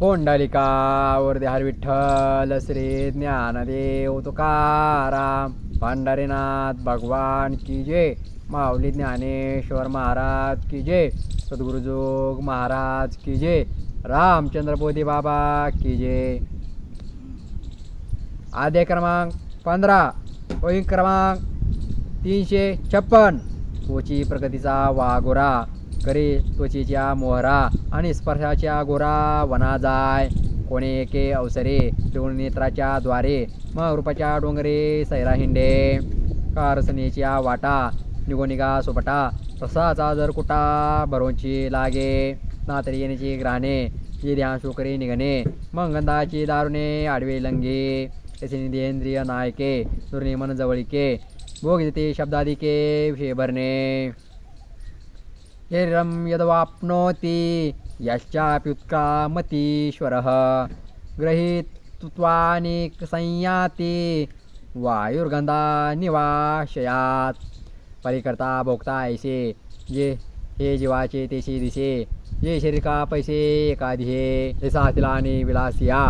पोंडलिका हर विठ्ठल श्री ज्ञानदेव तुकाराम भांडारीनाथ भगवान की जय माऊली ज्ञानेश्वर महाराज की जय सद्गुरुजोग महाराज की जय रामचंद्र बोधी बाबा की जय. आद्य क्रमांक पंधरा वही क्रमांक तीनशे छप्पन कोची प्रगतीचा वागोरा करे त्वचेच्या मोहरा आणि स्पर्शाच्या गोरा वना जाय कोणे एके अवसरे ठेवून नेत्राच्या द्वारे मग रूपाच्या डोंगरे सैरा हिंडे. कारसनेच्या वाटा निगोनिगा सोपटा तसाचा जर कुटा भरोची लागे. नातरी येण्याची ग्राहणे ये ध्यान शुकरे निघणे. मग गंधाची दारुणे आडवे लंगे. त्याचे निधेंद्रिय नायके दुर्निमन जवळिके. भोग देते शब्दादिके विषय भरणे. शरीरं यद्वाप्नोति यश्चाप्युत्क्रामतीश्वरः गृहीत्वानि संयाति वायुर्गंधा निवाशयात परिकर्ता भोगता ऐसे जे हे जीवाचे तेशी दिसे जे शरीर का पैसे एकाधिये जैसा हातीला आणि विलासिया।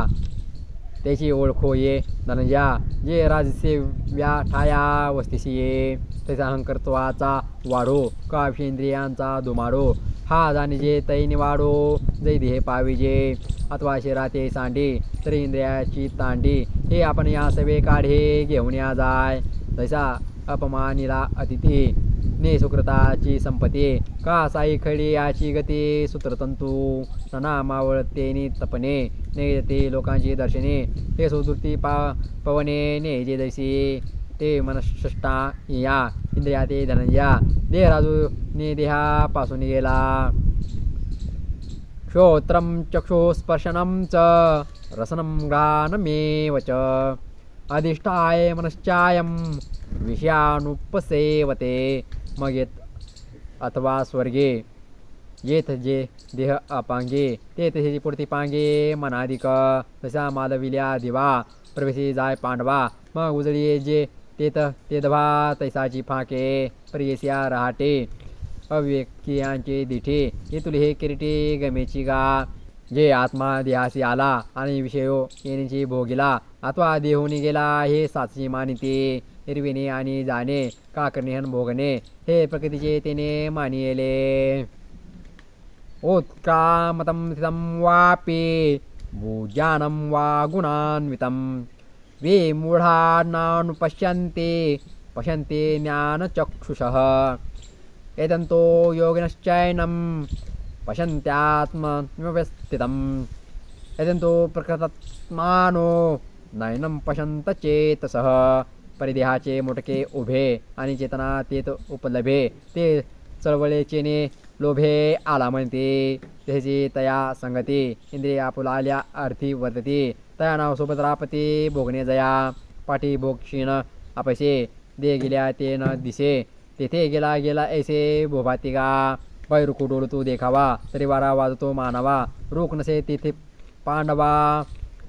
त्याची ओळखो ये. धनंजा जे राजसे व्या ठाया वस्तीशी ये. त्याचा अहंकर्त्वाचा वाढो. का इंद्रियांचा दुमाडो. हा जाणे जे वाढो निवाडो. जै देह पाविजे. अथवा शिराते ते सांडी. तरी इंद्रियाची तांडी. हे आपण या सवे काढे घेऊन या जाय. तैसा अपमानिला अतिथी. ने सुकृताची संपत्ती. का साई खडी याची गती सूत्रतंतू? सणा मावळते तपणे ने ते लोकांची दर्शने. ते सुदृती पा पवने ने जे दैसी ते मनष्टा या इंद्रिया ते धनंजया. देह राजू ने देहापासून गेला. श्रोत्रम चक्षुस्पर्शनम च रसनं गानमेव च. अधिष्ठाय मनश्चायं विषयानुपसेवते मग येत अथवा स्वर्गे। येथ जे देह अपांगे ते तसे पुढती पांगे मनाधिक तसा मालविल्या दिवा प्रवेशी जाय पांडवा। मग उजळी जे तेत तेदभा तैसाची फाके प्रियस्या रहाटे। अव्यक्तियांचे दिठे हे तुले हे किरीटे गमेची गा। जे आत्मा देहासी आला आणि विषयो येण्याची भोगिला अथवा देहुनी गेला हे साची मानिते। एरविणे आणि जाणे काकणे आणि भोगणे हे प्रकृतीचे तिने मानिले उत्क्रामतं स्थितं वापि भूजानं वा गुणान्वितं विमूढानानुपश्यन्ते पश्यन्ते ज्ञानचक्षुषः. एतन्तो योगिनश्चैनं पश्यन्त्यात्मव्यवस्थितम्. एतन्तो प्रकृतात्मानो नयनं पश्यन्त चेतसः. परिदेहाचे मोटके उभे आणि चेतना तेत उपलभे. ते चळवळेचेने लोभे आला म्हणते. त्याची तया संगती. इंद्रिया फुलाल्या अर्थी वर्तती तया नाव सोबत रापती भोगणे जया. पाठी भोग क्षीण अपसे दे गेल्या ते न दिसे. तेथे गेला गेला ऐसे भोभाती गा पैरुकू डोळतो देखावा. तरी वारा वाजतो मानावा. रोख नसे तेथे पांडवा.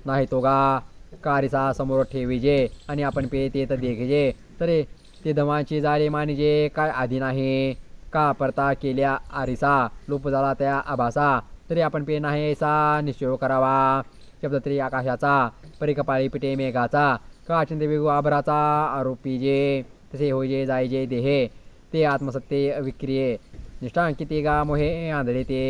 नाही तो गा. कारीचा समोर ठेविजे आणि आपण पे ते तर देखजे. तरी ते धमाची जाळे मानिजे काय आधी नाही. का परता केल्या आरिसा लोप झाला त्या आभासा. तरी आपण पे नाही सा निश्चय करावा. शब्द तरी आकाशाचा परिकपाळी पिटे मेघाचा. का चिंते वेगू आभराचा आरोपी जे तसे होईजे जायजे देहे. ते आत्मसत्ते विक्रिये. निष्ठांकिते गा मोहे आंधळे ते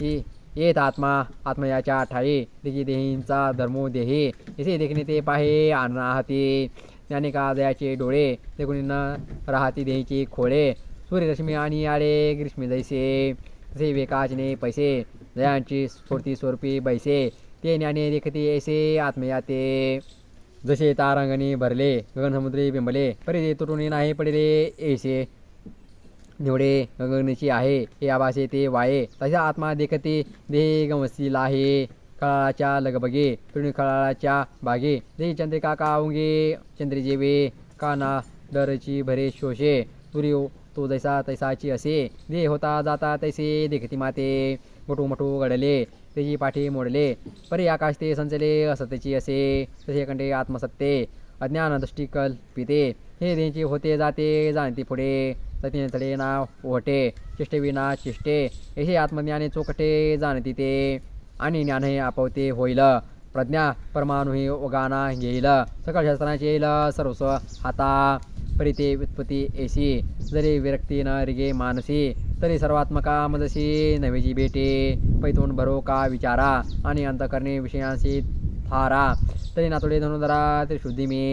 ही येत आत्मा आत्मयाच्या ठाई. देखी देहींचा धर्मो देही. इथे देखणे ते पाहे आहाती ज्ञानिका दयाचे डोळे देखून न राहती देहीची खोळे. सूर्यरश्मी आणि आळे ग्रीष्मी जैसे. तसे विकाचने पैसे दयांची स्फूर्ती स्वरूपी बैसे. ते ज्ञाने देखते ऐसे आत्मया ते जसे तारांगणी भरले गगनसमुद्री बिंबले परी तुटून नाही पडले ऐसे. निवडे गगनीची आहे. हे आभासे ते वाये तशा आत्मा देखते देह गमसील आहे. कळाच्या लगबगे पिळून कळाच्या बागे. दे चंद्रिका कावंगे चंद्री काना दरची भरे शोषे. तुरी तो जैसा तैसाची असे. देह होता जाता तैसे देखती माते. मोठू मोठू घडले त्याची पाठी मोडले. परी आकाश ते संचले असतेची असे. तसे कंठे आत्मसत्ते अज्ञान दृष्टी कल्पिते. हे देचे होते जाते जाणते पुढे. सतीने तळे ना ओहटे चिष्टे विना चिष्टे हे आत्मज्ञाने चोकटे जाणती ते. आणि ज्ञानही आपवते होईल. प्रज्ञा परमाणुही ओगाना घेईल. सकळ शास्त्रांचे येईल सर्वस्व हाता. परिते व्युत्पत्ती एसी. जरी विरक्ती न रिगे मानसी तरी सर्वात्मका मदसी नवेजी बेटे पैतून भरो का विचारा आणि अंतकरणे विषयांशी थारा. तरी नातोडे धनुधरा तरी शुद्धी मी.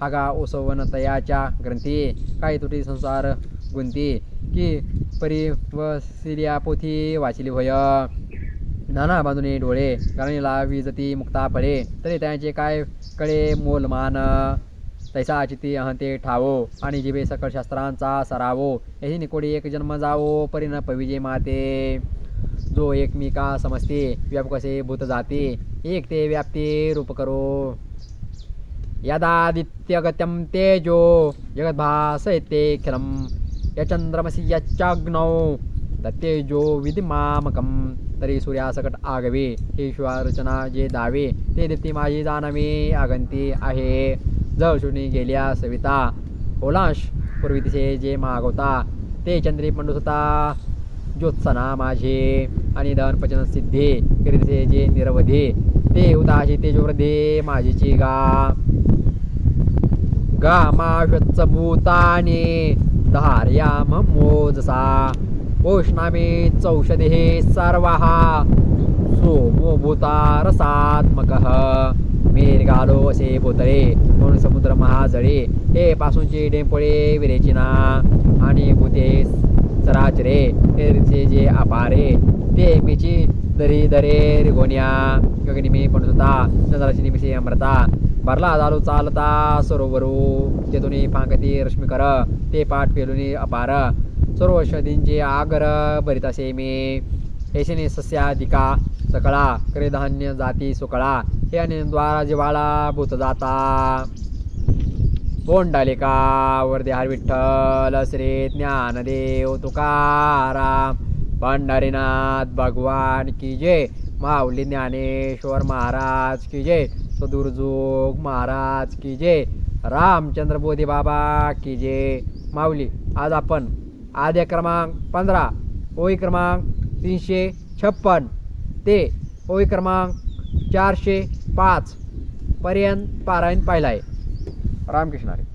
हागा ओसवन तयाच्या ग्रंथी. काही तुटी संसार गुंती की परी व सिरिया पोथी वाचली होय नाना बाजूने डोळे गाणीला विजती मुक्ता पडे. तरी त्यांचे काय कळे मोलमान तैसा चिती अहंते ठावो आणि जिभे सकळ शास्त्रांचा सरावो. यही निकोडी एक जन्म जावो परिण पविजे माते. जो एकमेका समजते व्याप कसे भूत जाते. एक ते व्याप्ती रूप करो. यदादित्यगत्यम तेजो जगद्भासयतेऽखिलं यचन्द्रमसि यच्चाग्नौ तत्तेजो विधिमामकं। तरी सूर्यासकट आगवे हे शिवारचना जे दावे ते दीप्ती माझी जाणवे आगंती आहे। जळशुनी गेल्या सविता ओलांश पूर्वी तिसे जे मागवता ते चंद्री पंडुसता ज्योत्सना माझे आणि धन पचन सिद्धे करीतसे जे निरवधे ते उदाशी तेजोवृद्धे माझीची गा। गामाश्वच्च भूताने धार्याम मोजसा ओष्णामे चौषधे सर्वाः। सोमोभूता रसात्मकः मेरगालो असे भूतळे म्हणून समुद्र महाजळे हे पासूनचे डेंपळे विरेचिना। आणि भूते सराचरे हे जे अपारे। ते मिची दरी दरे रिगोन्या। गगनिमी पण चंद्राची निमिषे अमृता। भरला झालो चालता सरोवरू. तेथुनी फांकती रश्मिकर ते पाठ पेलुनी अपार. सर्व आग्र आगर भरीत असे मी. सस्याधिका सकळा क्रेधान्य जाती सुकळा. हे आणि द्वारा जिवाळा भूत जाता. पोंडालिका हर विठ्ठल श्री ज्ञानदेव तुकाराम. पंढरीनाथ भगवान की जय. माऊली ज्ञानेश्वर महाराज की जय. सदुर्जोग महाराज की जय. रामचंद्र बोधी बाबा की जय. माऊली आज आपण आद्य क्रमांक पंधरा ओळी क्रमांक तीनशे छप्पन ते ओळी क्रमांक चारशे पाच पर्यंत पारायण पाहिला आहे रामकृष्णारे